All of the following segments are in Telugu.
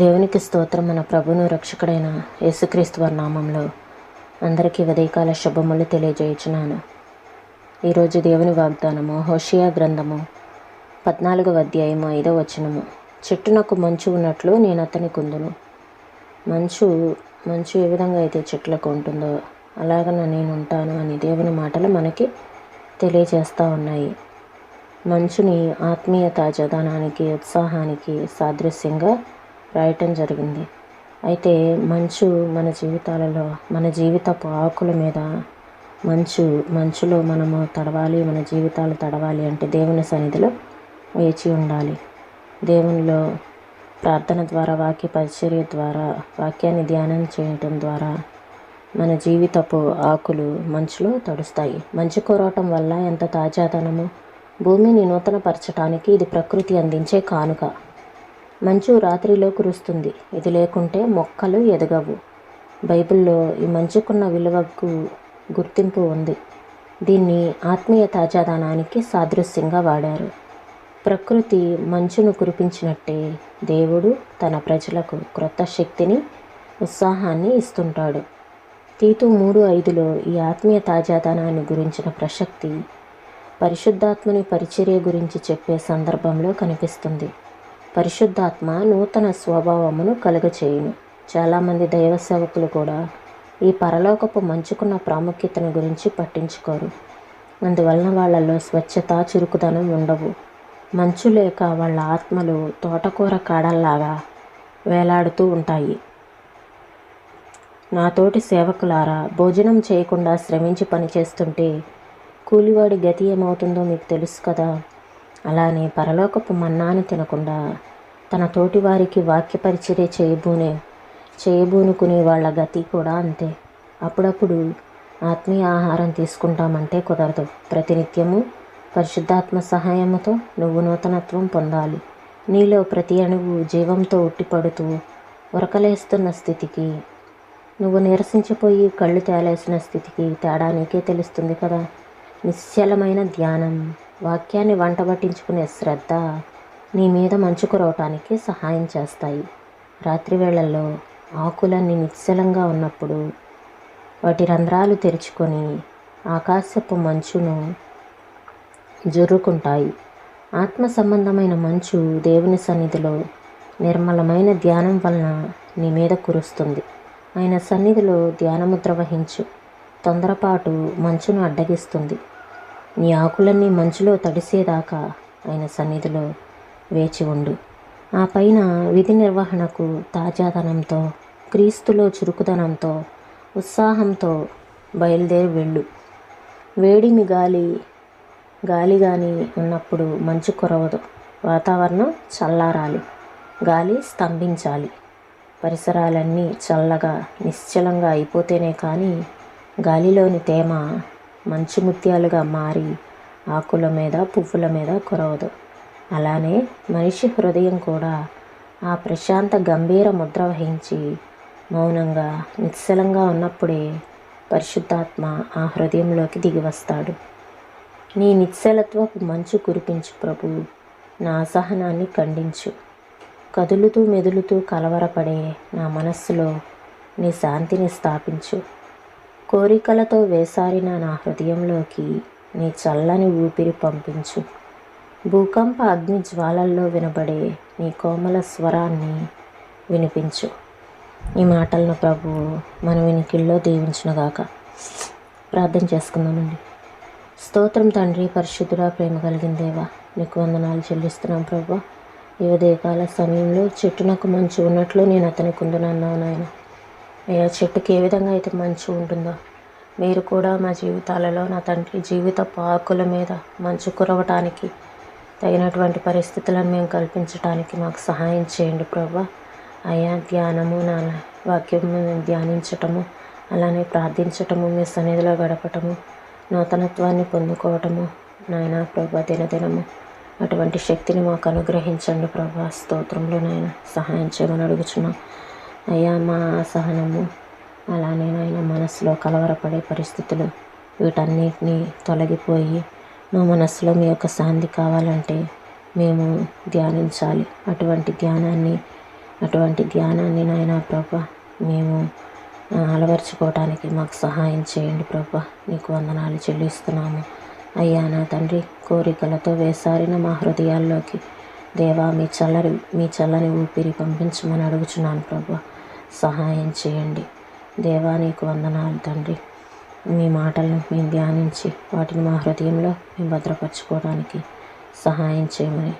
దేవునికి స్తోత్రం మన ప్రభును రక్షకుడైన యేసుక్రీస్తు వారి నామంలో అందరికీ ఉదయకాల శుభములు తెలియజేయుచున్నాను. ఈరోజు దేవుని వాగ్దానము హోషియా గ్రంథము పద్నాలుగవ అధ్యాయము ఐదవ వచనము. చెట్టునకు మంచు ఉన్నట్లు నేను అతని కుందును. మంచు మంచు ఏ విధంగా అయితే చెట్లకు ఉంటుందో అలాగన నేను ఉంటాను అని దేవుని మాటలు మనకి తెలియజేస్తూ ఉన్నాయి. మంచుని ఆత్మీయ తాజాదనానికి ఉత్సాహానికి సాదృశ్యంగా రాయటం జరిగింది. అయితే మంచు మన జీవితాలలో మన జీవితపు ఆకుల మీద మంచు మంచులో మనము తడవాలి మన జీవితాలు తడవాలి అంటే దేవుని సన్నిధిలో వేచి ఉండాలి. దేవునిలో ప్రార్థన ద్వారా వాక్య పరిచర్య ద్వారా వాక్యాన్ని ధ్యానం చేయటం ద్వారా మన జీవితపు ఆకులు మంచులో తడుస్తాయి. మంచు కురవటం వల్ల ఎంత తాజాదనము భూమిని నూతనపరచటానికి ఇది ప్రకృతి అందించే కానుక. మంచు రాత్రిలో కురుస్తుంది. ఇది లేకుంటే మొక్కలు ఎదగవు. బైబిల్లో ఈ మంచుకున్న విలువకు గుర్తింపు ఉంది. దీన్ని ఆత్మీయ తాజాదనానికి సాదృశ్యంగా వాడారు. ప్రకృతి మంచును కురిపించినట్టే దేవుడు తన ప్రజలకు క్రొత్త శక్తిని ఉత్సాహాన్ని ఇస్తుంటాడు. తీతు మూడు ఐదులో ఈ ఆత్మీయ తాజాదనాన్ని గురించిన ప్రసక్తి పరిశుద్ధాత్మని పరిచర్య గురించి చెప్పే సందర్భంలో కనిపిస్తుంది. పరిశుద్ధాత్మ నూతన స్వభావమును కలుగచేయును. చాలామంది దైవ సేవకులు కూడా ఈ పరలోకపు మంచుకున్న ప్రాముఖ్యతను గురించి పట్టించుకోరు. అందువలన వాళ్ళలో స్వచ్ఛత చురుకుదనం ఉండవు. మంచు లేక వాళ్ళ ఆత్మలు తోటకూర కాడల్లాగా వేలాడుతూ ఉంటాయి. నాతోటి సేవకులారా భోజనం చేయకుండా శ్రమించి పనిచేస్తుంటే కూలివాడి గతి ఏమవుతుందో మీకు తెలుసు కదా. అలానే పరలోకపు మన్నాను తినకుండా తన తోటి వారికి వాక్యపరిచర్య చేయబూనే చేయబూనుకునే వాళ్ళ గతి కూడా అంతే. అప్పుడప్పుడు ఆత్మీయ ఆహారం తీసుకుంటామంటే కుదరదు. ప్రతినిత్యము పరిశుద్ధాత్మ సహాయముతో నువ్వు నూతనత్వం పొందాలి. నీలో ప్రతి అణువు జీవంతో ఉట్టిపడుతూ ఉరకలేస్తున్న స్థితికి నువ్వు నిరసించిపోయి కళ్ళు తేలేసిన స్థితికి తేడా నీకే తెలుస్తుంది కదా. నిశ్చలమైన ధ్యానం. వాక్యాన్ని వంటబట్టించుకునే శ్రద్ధ నీ మీద మంచు కురవటానికి సహాయం చేస్తాయి. రాత్రి వేళల్లో ఆకులన్నీ నిశ్చలంగా ఉన్నప్పుడు వాటి రంధ్రాలు తెరుచుకొని ఆకాశపు మంచును జుర్రుకుంటాయి. ఆత్మ సంబంధమైన మంచు దేవుని సన్నిధిలో నిర్మలమైన ధ్యానం వలన నీ మీద కురుస్తుంది. ఆయన సన్నిధిలో ధ్యానముద్ర వహించు. తొందరపాటు మంచును అడ్డగిస్తుంది. నీ ఆకులన్నీ మంచులో తడిసేదాకా ఆయన సన్నిధిలో వేచి ఉండు. ఆ పైన విధి నిర్వహణకు తాజాదనంతో క్రీస్తులో చురుకుదనంతో ఉత్సాహంతో బయలుదేరి వెళ్ళు. వేడిమి గాలి గాలి కానీ ఉన్నప్పుడు మంచు కురవదు. వాతావరణం చల్లారాలి. గాలి స్తంభించాలి. పరిసరాలన్నీ చల్లగా నిశ్చలంగా అయిపోతేనే కానీ గాలిలోని తేమ మంచు ముత్యాలుగా మారి ఆకుల మీద పువ్వుల మీద కురవదు. అలానే మనిషి హృదయం కూడా ఆ ప్రశాంత గంభీర ముద్ర వహించి మౌనంగా నిశ్చలంగా ఉన్నప్పుడే పరిశుద్ధాత్మ ఆ హృదయంలోకి దిగి వస్తాడు. నీ నిశ్చలత్వపు మంచు కురిపించు ప్రభు నా అసహనాన్ని ఖండించు. కదులుతూ మెదులుతూ కలవరపడే నా మనస్సులో నీ శాంతిని స్థాపించు. కోరికలతో వేసారిన నా హృదయంలోకి నీ చల్లని ఊపిరి పంపించు. భూకంప అగ్ని జ్వాలల్లో వినబడే నీ కోమల స్వరాన్ని వినిపించు. ఈ మాటలను ప్రభు మన వినికిల్లో దీవించునుగాక ప్రార్థన చేసుకుందామండి. స్తోత్రం తండ్రి పరిశుద్ధుడా ప్రేమ కలిగిన దేవా నీకు వందనాలు చెల్లిస్తున్నాం ప్రభు. ఈ ఉదయకాల సమయంలో చెట్టునకు మంచి ఉన్నట్లు నేను అతనికి ఉందనన్నావు నాయన. చెట్టుకి ఏ విధంగా అయితే మంచు ఉంటుందో. మీరు కూడా మా జీవితాలలో నా తండ్రి జీవిత పాకుల మీద మంచు కురవటానికి తగినటువంటి పరిస్థితులను మేము కల్పించడానికి మాకు సహాయం చేయండి ప్రభా. అయ్యా ధ్యానము నా వాక్యం ధ్యానించటము అలానే ప్రార్థించటము మీ సన్నిధిలో గడపటము నూతనత్వాన్ని పొందుకోవటము నాయన ప్రభా దినదినము. అటువంటి శక్తిని మాకు అనుగ్రహించండి ప్రభా. స్తోత్రంలో నాయన సహాయం చేయమని అడుగుచున్నాం. అయ్యా మా అసహనము అలానే నాయన మనసులో కలవరపడే పరిస్థితులు వీటన్నిటిని తొలగిపోయి మా మనసులో మీ యొక్క శాంతి కావాలంటే మేము ధ్యానించాలి. అటువంటి ధ్యానాన్ని అటువంటి ధ్యానాన్ని నాయన ప్రభ మేము అలవర్చుకోవటానికి మాకు సహాయం చేయండి ప్రభ. నీకు వందనాలు చెల్లిస్తున్నాము. అయ్యా నా తండ్రి కోరికలతో వేసారిన మా హృదయాల్లోకి దేవా మీ చల్లని మీ చల్లని ఊపిరి పంపించమని అడుగుచున్నాను ప్రభు. సహాయం చేయండి. దేవా నీకు వందనాలు తండ్రి. మీ మాటలను మేము ధ్యానించి వాటిని మా హృదయంలో మేము భద్రపరచుకోవడానికి సహాయం చేయమని.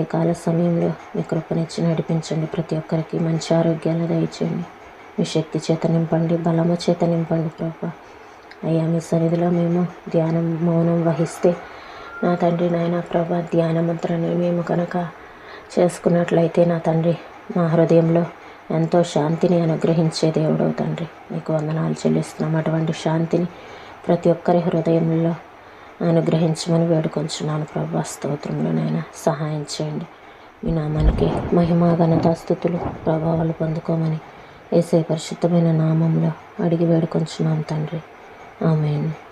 ఈ కాల సమయంలో మీ కృపనిచ్చి నడిపించండి ప్రతి ఒక్కరికి. మంచి ఆరోగ్యాలు దయచేయండి. మీ శక్తి చేత నింపండి బలము చేత నింపండి ప్రభా. అయ్యా మీ సన్నిధిలో మేము ధ్యానం మౌనం వహిస్తే నా తండ్రి నాయన ప్రభా ధ్యాన ముద్రని మేము కనుక చేసుకున్నట్లయితే నా తండ్రి మా హృదయంలో ఎంతో శాంతిని అనుగ్రహించే దేవుడవు తండ్రి. నీకు వందనాలు చెల్లిస్తున్నాం. అటువంటి శాంతిని ప్రతి ఒక్కరి హృదయంలో అనుగ్రహించమని వేడుకొంచున్నాను ప్రభా. స్తోత్రంలోనైనా సహాయం చేయండి. మీ నామానికి మహిమా ఘనత స్థుతులు ప్రభావాలు పొందుకోమని ఏసే పరిశుద్ధమైన నామంలో అడిగి వేడుకొంచున్నాం తండ్రి. ఆమెను.